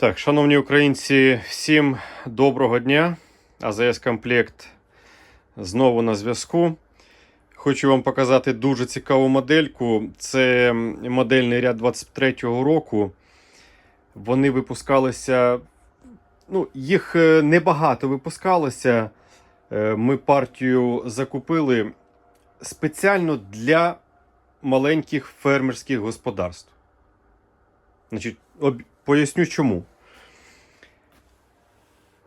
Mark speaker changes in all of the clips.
Speaker 1: Так, шановні українці, всім доброго дня. АЗС Комплект знову на зв'язку. Хочу вам показати дуже цікаву модельку. Це модельний ряд 23-го року. Вони випускалися. Ну, їх е, небагато випускалося. Е, Ми партію закупили спеціально для маленьких фермерських господарств. Значить, об... поясню чому.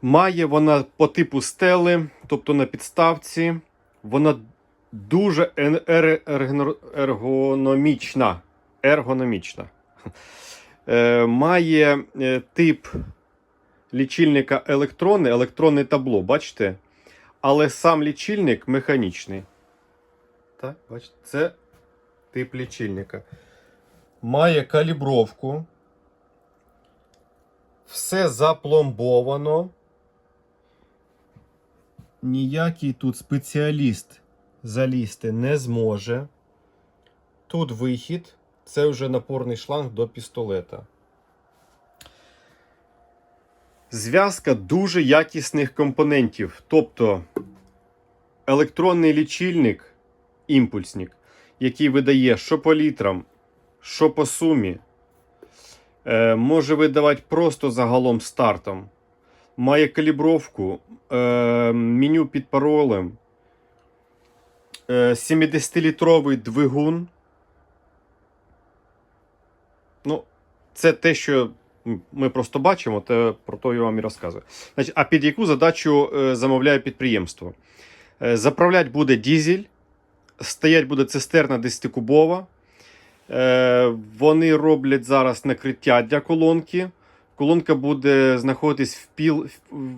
Speaker 1: Має вона по типу стели, тобто на підставці. Вона дуже ергономічна. Ергономічна. Е, має е, тип лічильника електронне, електронне табло, бачите? Але сам лічильник механічний. Так, бачите, це тип лічильника. Має калібровку. Все запломбовано. Ніякий тут спеціаліст залізти не зможе. Тут вихід. Це вже напорний шланг до пістолета. Зв'язка дуже якісних компонентів. Тобто електронний лічильник, імпульсник, який видає що по літрам, що по сумі. Е, може видавати просто загалом стартом. Має калібровку, е, меню під паролем, е, 70-літровий двигун. Ну, це те, що ми просто бачимо, те про то я вам і розказую. Значить, а під яку задачу е, замовляє підприємство? Е, заправляти буде дізель, стоять буде цистерна 10-кубова. Е, вони роблять зараз накриття для колонки. Колонка буде знаходитись в піл,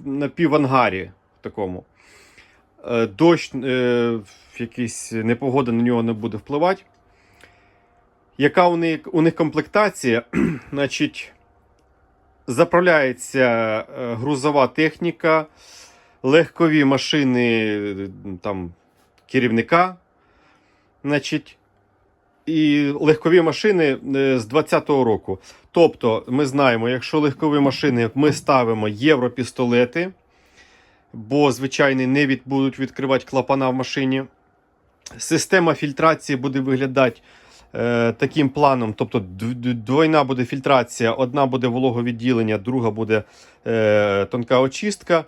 Speaker 1: на півангарі такому. Е, дощ, е, якийсь непогода на нього не буде впливати. Яка у них, у них комплектація? Значить, заправляється грузова техніка, легкові машини там, керівника. Значить, і легкові машини е, з 20-го року. Тобто, ми знаємо, якщо легкові машини ми ставимо європістолети, бо звичайні не від, будуть відкривати клапана в машині. Система фільтрації буде виглядати е, таким планом. Тобто двойна буде фільтрація, одна буде вологовідділення, друга буде е, тонка очистка.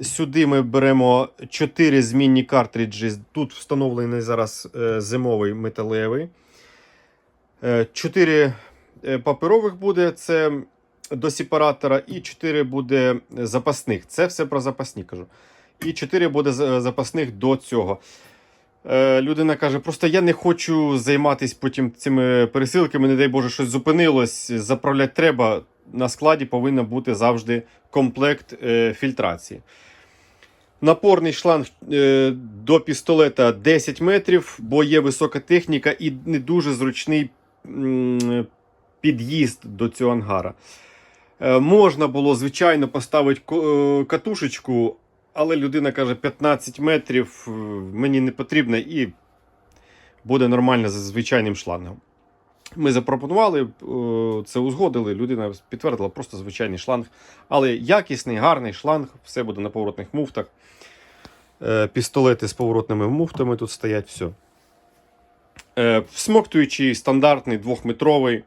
Speaker 1: Сюди ми беремо 4 змінні картриджі. Тут встановлений зараз е, зимовий металевий. 4 паперових буде це до сепаратора, і 4 буде запасних. Це все про запасні кажу. І 4 буде за- запасних до цього. Е, Людина каже: просто я не хочу займатися потім цими пересилками, не дай Боже, щось зупинилось. Заправляти треба. На складі повинен бути завжди комплект е, фільтрації. Напорний шланг е, до пістолета 10 метрів, бо є висока техніка і не дуже зручний під'їзд до цього ангара. Е, можна було, звичайно, поставити е, катушечку, але людина каже, 15 метрів е, мені не потрібно і буде нормально за звичайним шлангом. Ми запропонували, це узгодили, людина підтвердила просто звичайний шланг. Але якісний, гарний шланг, все буде на поворотних муфтах. Пістолети з поворотними муфтами тут стоять, все. Е, Всмоктуючий стандартний двохметровий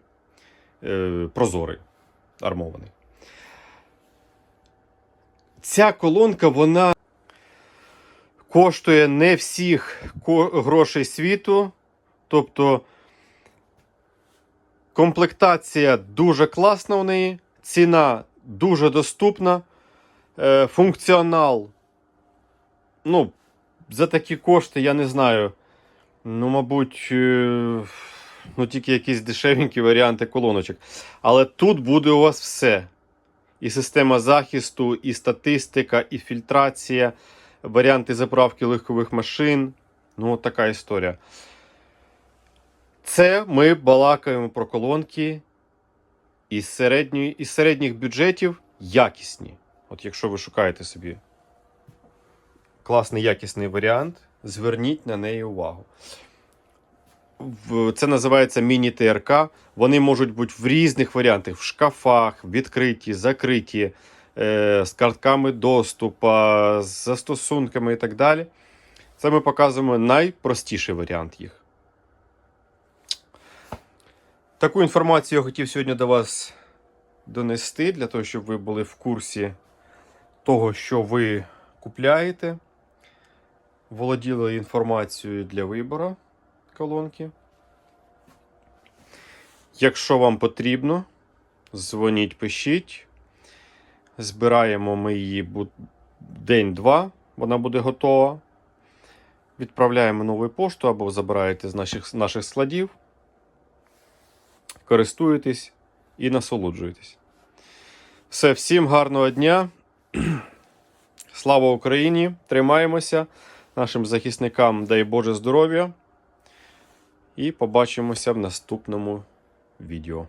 Speaker 1: е, прозорий армований. Ця колонка, вона коштує не всіх грошей світу. Тобто комплектація дуже класна у неї, ціна дуже доступна, е, функціонал. Ну, за такі кошти, я не знаю. Ну, мабуть, е, ну, тільки якісь дешевенькі варіанти колоночок. Але тут буде у вас все. І система захисту, і статистика, і фільтрація, варіанти заправки легкових машин. Ну, от така історія. Це ми балакаємо про колонки із, середньої, із середніх бюджетів якісні. От якщо ви шукаєте собі класний якісний варіант, зверніть на неї увагу. це називається міні-ТРК. Вони можуть бути в різних варіантах: в шкафах, відкриті, закриті, е, з картками доступу, з застосунками і так далі. Це ми показуємо найпростіший варіант їх. Таку інформацію я хотів сьогодні до вас донести, для того, щоб ви були в курсі того, що ви купляєте, володіли інформацією для вибору колонки. Якщо вам потрібно, дзвоніть, пишіть. Збираємо ми її день-два, вона буде готова. Відправляємо нову пошту або забираєте з наших, наших складів. Користуєтесь і насолоджуєтесь. Все, всім гарного дня. Слава Україні! Тримаємося. Нашим захисникам дай Боже здоров'я. І побачимося в наступному відео.